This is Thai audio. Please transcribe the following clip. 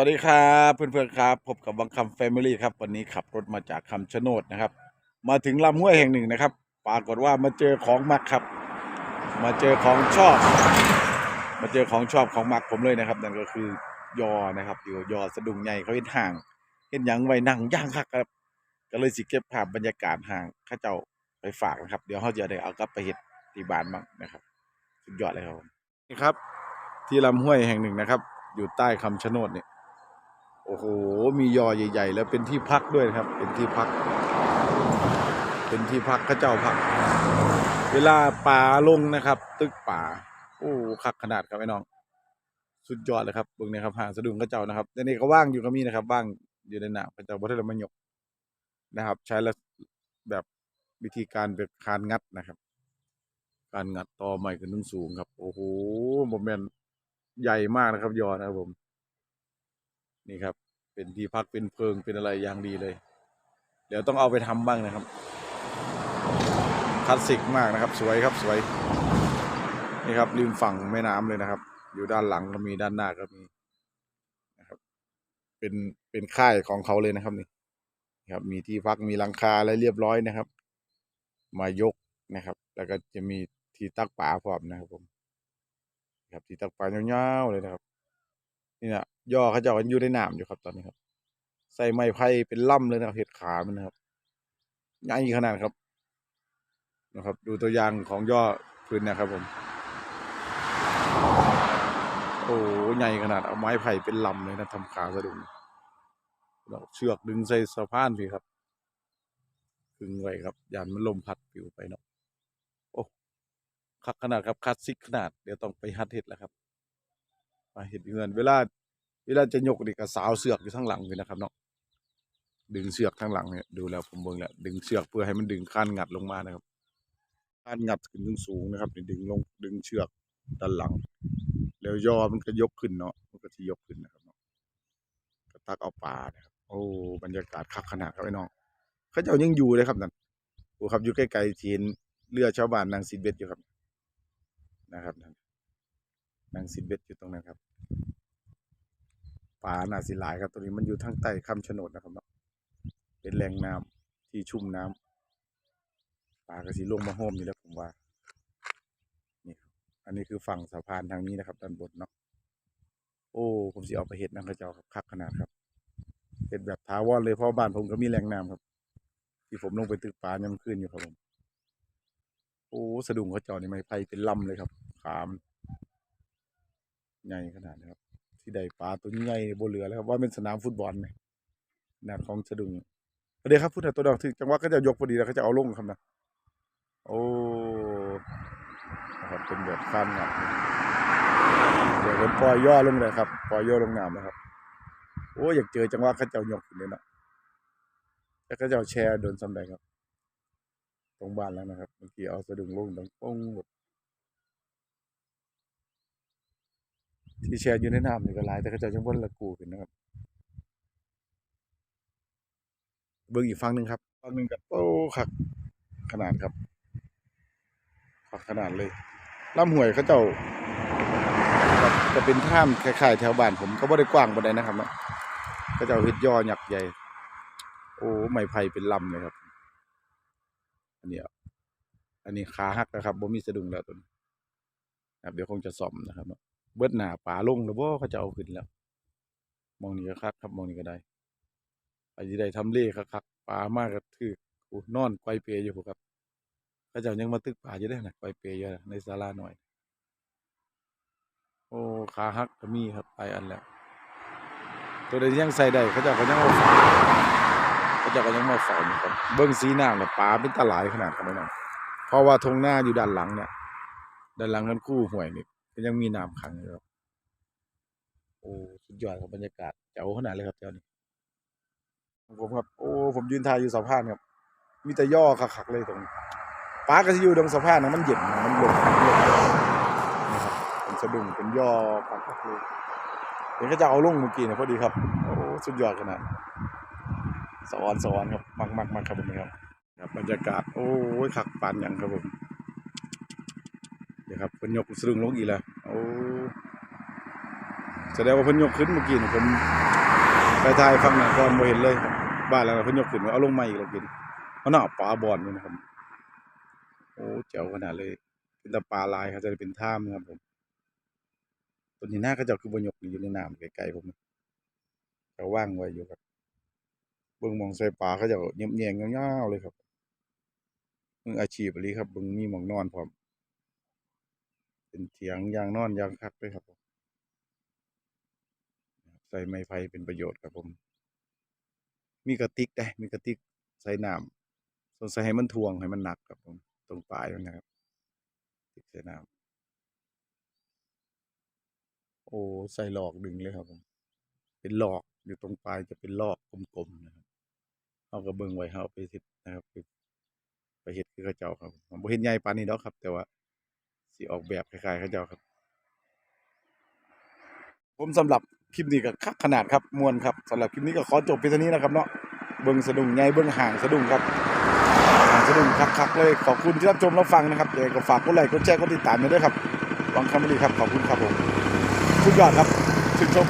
วัสดีครับเพื่อนๆครับพบกับบังคำแฟมิลี่ครับ วันนี้ขับรถมาจากคำชะโนดนะครับ มาถึงลำห้วยแห่งหนึ่งนะครับ ปรากฏว่ามาเจอของมักครับ มาเจอของชอบ มาเจอของชอบของมักผมเลยนะครับ นั่นก็คือยอนะครับอยู่ยอสะดุงใหญ่เขาเห็นห่างเห็นยังไว้นั่งย่างคักครับ ก็เลยสิเก็บภาพบรรยากาศห่างข้าเจ้าไปฝากนะครับ เดี๋ยวเขาจะได้เอากลับไปเห็ดที่บ้านบ้างนะครับ สุดยอดเลยครับนี่ครับ ที่ลำห้วยแห่งหนึ่งนะครับ อยู่ใต้คำชะโนดเนี่ย โอ้โห มียอใหญ่ ๆ แล้วเป็นที่พักด้วยนะครับ เป็นที่พัก เป็นที่พักข้าเจ้าพัก เวลาป่าลงนะครับ ตึกป่า โอ้คักขนาดครับไอ้น้อง สุดยอดเลยครับเบิ่งนี่ยครับหางสะดุ้งข้าเจ้านะครับแต่นี่ก็ว่างอยู่ก็มีนะครับ ว่างอยู่ในหนามเข้าเจ้าบ่ได้ละมันหยกนะครับ ใช้แล้วแบบวิธีการแบบคานงัดนะครับ การงัดต่อใหม่ขึ้นสูงครับ โอ้โหโมเมนใหญ่มากนะครับ ยอนะครับผม นี่ครับ เป็นที่พักเป็นเพิงเป็นอะไรอย่างดีเลย เดี๋ยวต้องเอาไปทำบ้างนะครับคลาสสิกมากนะครับ สวยครับสวย นี่ครับริมฝั่งแม่น้ำเลยนะครับ อยู่ด้านหลังก็มีด้านหน้าก็มีนะครับ เป็นเป็นค่ายของเขาเลยนะครับนี่ครับ มีที่พักมีหลังคาอะไรเรียบร้อยนะครับ มายกนะครับ แล้วก็จะมีที่ตักป่าพร้อมนะครับผม ครับที่ตักป่ายาวๆเลยนะครับ นี่นะ ย่อเขาเจะกันอยู่ในน้ำอยู่ครับตอนนี้ครับ ใส่ไม้ไผ่เป็นล่ำเลยนะครับเห็ดขามันนะครับใหญ่ขนาดครับ นะครับ ดูตัวอย่างของย่อพื้นนะครับผม โอ้ใหญ่ขนาดเอาไม้ไผ่เป็นลำเลยนะทำขาสะดุ้งเราเชือกดึงใส่สะพานพี่ครับดึงไว้ครับยานมันลมพัดปิวไปเนาะโอ้คักขนาดครับคลาสสิกขนาด เดี๋ยวต้องไปฮัดเห็ดแล้วครับมาเห็ดเงินเวลา เวลาจะยกนี่ก็สาวเสือกอยู่ข้างหลังเลยนะครับเนาะดึงเสือกข้างหลังเนี่ยดูแล้วผมเบิ่งแล้วดึงเสือกเพื่อให้มันดึงคันงัดลงมานะครับคันงัดขึ้นสูงๆนะครับดึงลงดึงเชือกด้านหลัง แล้วยอมันก็ยกขึ้นเนาะมันก็ที่ยกขึ้นนะครับเนาะก็ตักเอาปลานะครับโอ้บรรยากาศคักขนาดครับไอ้น้องเขาเจ้ายังอยู่เลยครับนั่นโอ้ครับอยู่ใกล้ๆทีนเรือชาวบ้านนางสินเบ็ดอยู่ครับ นะครับนั่นนางสินเบ็ดอยู่ตรงนั้นครับ ป่านาสิหลายครับ ตัวนี้มันอยู่ทางใต้คำชะโนดนะครับเนาะเป็นแหล่งน้ำที่ชุ่มน้ำป่ากระสีลงมาโฮมอยู่แล้วผมว่านี่ครับอันนี้คือฝั่งสะพานทางนี้นะครับด้านบนเนาะโอ้ผมสิเอาไปเห็ดนักระเจ้าครับคักขนาดครับเห็ดแบบถาวรเลยเพราะบ้านผมก็มีแหล่งน้ำครับ ที่ผมลงไปตึกป่ายามคืนอยู่ครับผมโอ้สะดุ้งเขาเจ้านี่ไม่ไผ่เป็นลำเลยครับขามใหญ่ขนาดนะครับ ที่ใดปลาตัวใหญ่บนเรือแล้วครับว่าเป็นสนามฟุตบอลไหมขนาดของสะดุงเดี๋ยวครับพูดถึงตัวดอกถึงจังหวะก็จะยกพอดีแล้วเขาจะเอาลงครับนะโอ้นะครับเป็นแบบข้ามงัดเดี๋ยวผมปล่อยย่อลงเลยครับปล่อยย่อลงน้ำนะครับ โอ้อยากเจอจังหวะเขาจะเอยกขึ้นเลยนะแล้วเขจะเอาแชร์โดนซ้ำใดครับ ตรงบ้านแล้วนะครับเมื่อกี้เอาสะดุ้งลงตรงป้งหมด ที่แชร์อยู่ในน้ำนี่ก็หลายแต่เขาเจะยังบนละกูขึ้นนะครับ เบิ่งอีกฝั่งหนึ่งครับฝั่งหนึ่งกับโอ้ขักขนาดครับขักขนาดเลยลำห้วยเขาเจ้าจะเป็นถ้ำคล้ายๆแถวบ้านผมก็บ่ได้กว้างบ่ได้นะครับนาะเขาเจ้าเฮ็ดย่อหยักใหญ่ โอ้ไม้ไผ่เป็นลำเลยครับ อันนี้อะอันนี้ขาหักนะครับบ่มีสะดุ้งแล้วตัวนี้ครับเดี๋ยวคงจะซ่อมนะครับเนาะ เบิดหน้าป่าลงแล้วบ่เขาจะเอาขึ้นแล้ว มองนี่ก็คักครับมองนี่ก็ได้ไปที่ได้ทำเล่คักๆป่ามากก็ถือโอ้นอนไกวเปยอยู่ครับเขาจ้ายังมาตึกป่าอยู่ได้นะไกวเปยอยู่ในศาลาหน่อย โอ้ขาหักก็มีครับไปอันแล้วตัวใดที่ยังใส่ได้เขาจ้าก็ยังมาฝาเขาจ้าก็ยังมาฝาครับเบิ้องสีน้ำเนี่ยป่าเป็นตาหลายขนาดครับพี่น้องเพราะว่าทงหน้าอยู่ด้านหลังเนี่ยด้านหลังกันคู่ห่วยนี่ ก็ยังมีน้ำขังอยู่ครับโอ้สุดยอดครับบรรยากาศเจ๋วขนาดเลยครับเจ้านี่ของผมครับ โอ้ผมยืนถ่ายอยู่สะพานครับ มีแต่ย่อคักๆเลยตรงนี้ป้าก็จะอยู่ตรงสะพานนะมันเย็นนะมันลมลมนะครับเป็นสะดุ้งเป็นย่อคักๆเลยเห็นเขาจะเอาลงเมื่อกี้นะพอดีครับโอ้สุดยอดขนาดสวรรค์สวรรค์ครับมักมักมักครับผมครับครับบรรยากาศ โอ้ยคักปานหยังครับผม เดี๋ยวครับเพิ่นยกสะดึงลงอีกแล้วโอ้แสดงว่าเพิ่นยกขึ้นเมื่อกี้นี่ผมไปทายฟังหนังก่อนบ่เห็นเลย บ้านแล้วเพิ่นยกขึ้นมาเอาลงมาอีกแล้วกินมันน่าปลาบอนนี่นะครับ โอ้เจ๋วขนาดเลย เป็นตาปลาลายครับจะเป็นท่ามนะครับผมตัวนี้หน้าก็จะคือบ่ยกอยู่ในน้ำไกลๆผมจะว่างไว้อยู่ครับเบิ่งมองใส่ปลาเขาจะเงียบแยงเงาวๆเลยครับมืออาชีพอีหลีครับเบิ่งมีหมองนอนพร้อม เป็นเถียงยางนอนยางคักด้วยครับผมใส่ไม้ไผ่เป็นประโยชน์ครับผม มีกระติกได้มีกระติกใส่น้ำสงสัยให้มันทวงให้มันหนักครับผม ตรงปลายมันนะครับติกใส่น้ำโอ้ใส่หลอกดึงเลยครับผม เป็นหลอกอยู่ตรงปลายจะเป็นลอกกลมๆนะครับเอากระเบื้องไว้เอาไปเฮ็ดนะครับไปเฮ็ดคือเขาเจ้าครับผมบ่เฮ็ดใหญ่ปานนี้ดอกครับ แต่ว่า สีออกแบบคล้ายๆเขาเจ้าครับ ผมสำหรับคลิปนี้ก็คักขนาดครับมวนครับสำหรับคลิปนี้ก็ขอจบเพียงเท่านี้นะครับเนาะเบิ้งสะดุ้งไงเบิ้งห่างสะดุ้งครับห่างสะดุ้งคักๆเลยขอบคุณที่รับชมรับฟังนะครับยังไงก็ฝากกดไลค์กดแชร์กดติดตามด้วยครับหวังคำดีครับขอบคุณครับผมสุดยอดครับชื่นชม